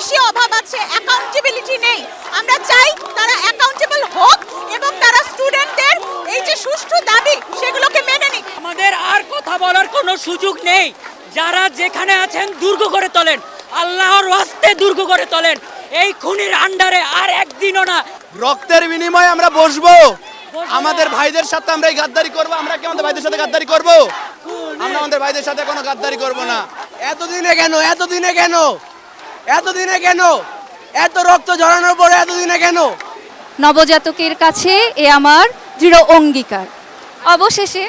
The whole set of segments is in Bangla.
বেশি অভাব আছে অ্যাকাউন্টেবিলিটি নেই। আমরা চাই তারা অ্যাকাউন্টেবল হোক এবং তারা স্টুডেন্টদের এই যে সুষ্ঠু দাবি সেগুলোকে মেনে নিক। আমাদের আর কথা বলার কোনো সুযোগ নেই। যারা যেখানে আছেন দুর্গ করে তোলেন আল্লাহর ওয়াস্তে দুর্গ করে তোলেন। এই খুনির আন্ডারে আর একদিনও না। রক্তের বিনিময়ে আমরা বসবো। আমাদের ভাইদের সাথে আমরা এই গাদ্দারি করব। আমরা কি আমাদের ভাইদের সাথে গাদ্দারি করব? আমরা আমাদের ভাইদের সাথে কোনো গাদ্দারি করব না। এতদিনে কেন? এতদিনে কেন? এতদিনে কেন? এত রক্ত ঝরানোর পরে এতদিনে কেন? নবজাতকের কাছে এ আমার দৃঢ় অঙ্গীকার। অবশেষে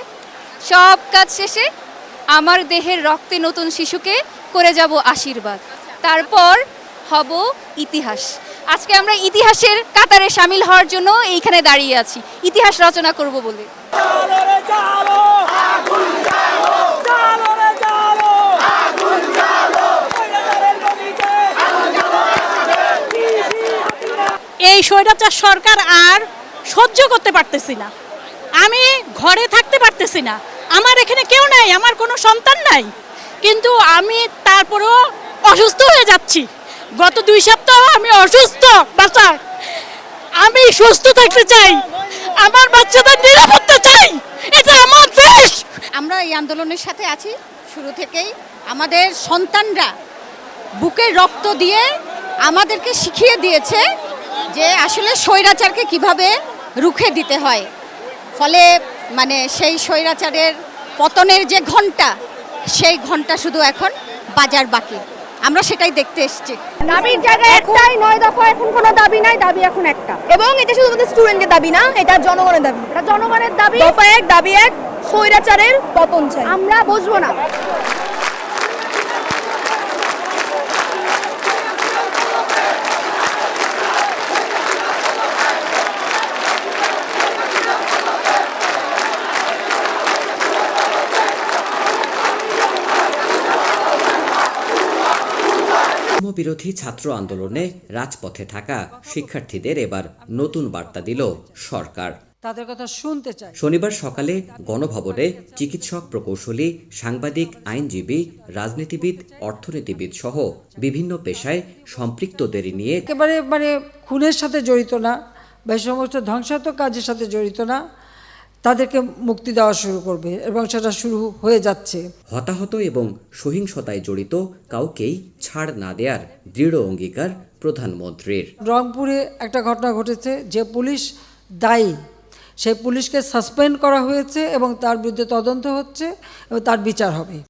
সব কাজ শেষে আমার দেহের রক্তে নতুন শিশুকে করে যাব আশীর্বাদ। তারপর হব ইতিহাস। আজকে আমরা ইতিহাসের কাতারে সামিল হওয়ার জন্য এইখানে দাঁড়িয়ে আছি। ইতিহাস রচনা করব বলে। এই স্বৈরাচার সরকার আর সহ্য করতে পারতেছি না। আমি ঘরে থাকতে পারতেছি না। আমার এখানে কেউ নাই, আমার কোনো সন্তান নাই। কিন্তু আমি তারপরেও অসুস্থ হয়ে যাচ্ছি। গত দুই সপ্তাহ আমি অসুস্থ বাচ্চার আমি সুস্থ থাকতে চাই। আমার বাচ্চাদের নিরাপত্তা চাই। এটা আমার দেশ। আমরা এই আন্দোলনের সাথে আছি শুরু থেকেই। আমাদের সন্তানরা বুকের রক্ত দিয়ে আমাদেরকে শিখিয়ে দিয়েছে যে আসলে স্বৈরাচারকে কীভাবে রুখে দিতে হয়। ফলে মানে সেই স্বৈরাচারের পতনের যে ঘণ্টা সেই ঘণ্টা শুধু এখন বাজার বাকি। আমরা সেটাই দেখতে এসেছি। দাবির জায়গায় একটাই নয় দফা এখন কোনো দাবি নাই দাবি এখন একটা। এবং এটা শুধুমাত্র স্টুডেন্টের দাবি না এটা জনগণের দাবি। এটা জনগণের দাবি। দফা এক দাবি এক স্বৈরাচারের পতন চাই। আমরা বুঝব না। বিরোধী ছাত্র আন্দোলনে রাজপথে থাকা শিক্ষার্থীদের এবার নতুন বার্তা দিল সরকার। তাদের কথা শুনতে চাই। শনিবার সকালে গণভবনে চিকিৎসক প্রকৌশলী সাংবাদিক আইনজীবী রাজনীতিবিদ অর্থনীতিবিদ সহ বিভিন্ন পেশায় সম্পৃক্তদের নিয়ে একেবারে মানে খুনের সাথে জড়িত না বা সমস্ত ধ্বংসাত্মক কাজের সাথে জড়িত না তাদেরকে মুক্তি দেওয়া শুরু করবে এবং সেটা শুরু হয়ে যাচ্ছে। হতাহত এবং সহিংসতায় জড়িত কাউকেই ছাড় না দেওয়ার দৃঢ় অঙ্গীকার প্রধানমন্ত্রীর। রংপুরে একটা ঘটনা ঘটেছে যে পুলিশ দায়ী। সেই পুলিশকে সাসপেন্ড করা হয়েছে এবং তার বিরুদ্ধে তদন্ত হচ্ছে এবং তার বিচার হবে।